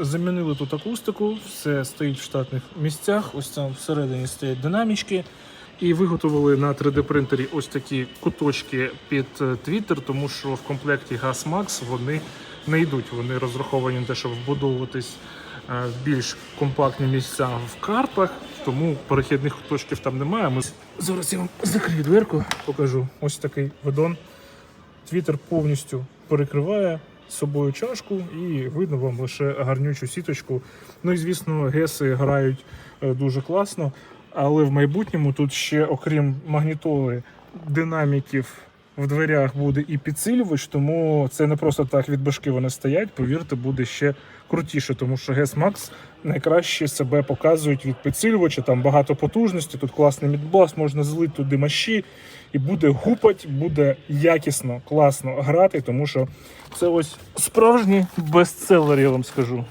Замінили тут акустику, все стоїть в штатних місцях. Ось там всередині стоять динамічки. І виготовили на 3D принтері ось такі куточки під е, Twitter, тому що в комплекті Gas Max вони не йдуть. Вони розраховані на те, щоб вбудовуватись е, в більш компактні місця в картах, тому перехідних куточків там немає. Ми зараз я вам закрию дверку, покажу. Ось такий видон. Твіттер повністю перекриває собою чашку і видно вам лише гарнючу сіточку. Ну і звісно, геси грають е, дуже класно. Але в майбутньому тут ще, окрім магнітоли, динаміків в дверях буде і підсилювач, тому це не просто так від башки вони стоять. Повірте, буде ще крутіше, тому що GES Max найкраще себе показують від підсилювача. Там багато потужності, тут класний мідбас, можна злити туди маші, і буде гупать, буде якісно, класно грати, тому що це ось справжній бестселер, я вам скажу.